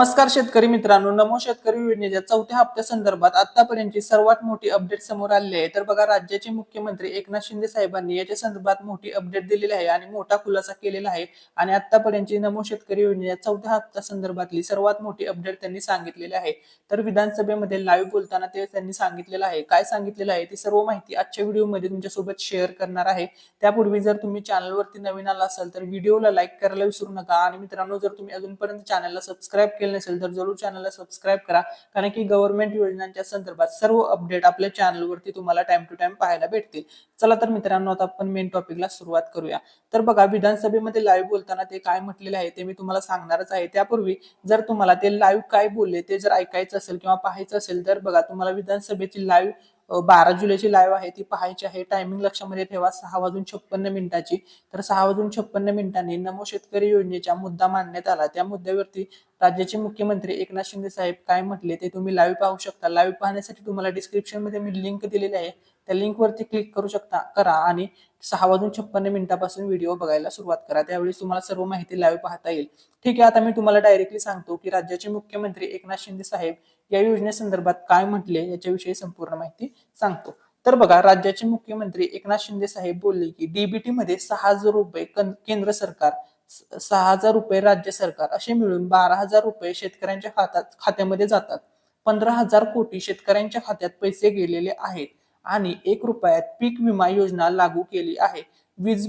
नमस्कार शेतकरी मित्रांनो नमो शेतकरी योजनेच्या चौथ्या हप्त्या संदर्भात आतापर्यंतची सर्वात मोठी अपडेट समोर आलेली आहे. तर बघा राज्याचे मुख्यमंत्री एकनाथ शिंदे साहेबांनी याच्या संदर्भात मोठी अपडेट दिलेली आहे आणि मोठा खुलासा केलेला आहे. आणि आतापर्यंतची नमो शेतकरी योजनेच्या चौथ्या हप्त्या संदर्भातली सर्वात मोठी अपडेट त्यांनी सांगितलेली आहे. तर विधानसभेमध्ये लाईव्ह बोलताना ते त्यांनी सांगितलेलं आहे. काय सांगितलेलं आहे ती सर्व माहिती आजच्या व्हिडिओमध्ये तुमच्यासोबत शेअर करणार आहे. त्यापूर्वी जर तुम्ही चॅनलवरती नवीन आला असाल तर व्हिडिओला लाईक करायला विसरू नका. आणि मित्रांनो जर तुम्ही अजूनपर्यंत चॅनलला सबस्क्राईब केलं केलं नसेल तर जरूर चॅनलला सबस्क्राईब करा. कारण की गव्हर्नमेंट योजनांच्या संदर्भात सर्व अपडेट आपल्या चॅनलवरती तुम्हाला टाइम टू टाइम पाहायला भेटतील. चला तर मित्रांनो आता आपण मेन टॉपिकला सुरुवात करूया. तर बघा विधानसभेमध्ये लाईव्ह बोलताना ते काय म्हटलेले आहे ते मी तुम्हाला सांगणारच आहे. त्यापूर्वी जर तुम्हाला ते लाईव्ह काय बोलले ते जर ऐकायचं असेल किंवा पाहायचं असेल तर बघा तुम्हाला विधानसभेची लाईव्ह बारा जुलैची लाईव्ह आहे ती पाहायची आहे. टायमिंग लक्षामध्ये ठेवा सहा वाजून छप्पन्न मिनिटाची. तर सहा वाजून छप्पन्न मिनिटांनी नमो शेतकरी योजनेचा मुद्दा मांडण्यात आला. त्या मुद्द्यावरती राज्याचे मुख्यमंत्री एकनाथ शिंदे साहेब काय म्हटले ते तुम्ही लाईव्ह पाहू शकता. लाईव्ह पाहण्यासाठी तुम्हाला डिस्क्रिप्शनमध्ये मी लिंक दिलेली आहे. त्या लिंक वरती क्लिक करू शकता करा आणि सहा वाजून छप्पन्न मिनिटापासून व्हिडिओ बघायला सुरुवात करा. त्यावेळी तुम्हाला सर्व माहिती लाईव्ह पाहता येईल. ठीक आहे आता मी तुम्हाला डायरेक्टली सांगतो की राज्याचे मुख्यमंत्री एकनाथ शिंदे साहेब या योजनेसंदर्भात काय म्हटले याच्याविषयी संपूर्ण माहिती सांगतो. तर बघा राज्याचे मुख्यमंत्री एकनाथ शिंदे साहेब बोलले की डीबीटी मध्ये सहा हजार रुपये केंद्र सरकार सहा हजार रुपये राज्य सरकार असे मिळून बारा हजार रुपये शेतकऱ्यांच्या खात्यात खात्यामध्ये जातात. पंधरा हजार कोटी शेतकऱ्यांच्या खात्यात पैसे गेलेले आहेत आणि एक रुपयात पीक विमा योजना लागू केली आहे. वीज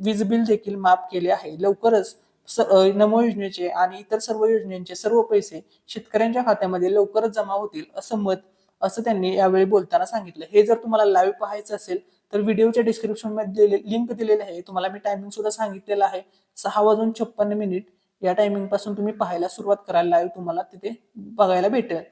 वीज बिल देखील माफ केले आहे. लवकरच नमो योजनेचे आणि इतर सर्व योजनेचे सर्व पैसे शेतकऱ्यांच्या खात्यामध्ये लवकरच जमा होतील असं मत असं त्यांनी यावेळी बोलताना सांगितलं. हे जर तुम्हाला लाईव्ह पाहायचं असेल तर व्हिडिओच्या डिस्क्रिप्शनमध्ये लिंक दिलेली आहे. तुम्हाला मी टायमिंग सुद्धा सांगितलेलं आहे. सहा वाजून छप्पन्न मिनिट या टायमिंगपासून तुम्ही पाहायला सुरुवात कराल. लाईव्ह तुम्हाला तिथे बघायला भेटेल.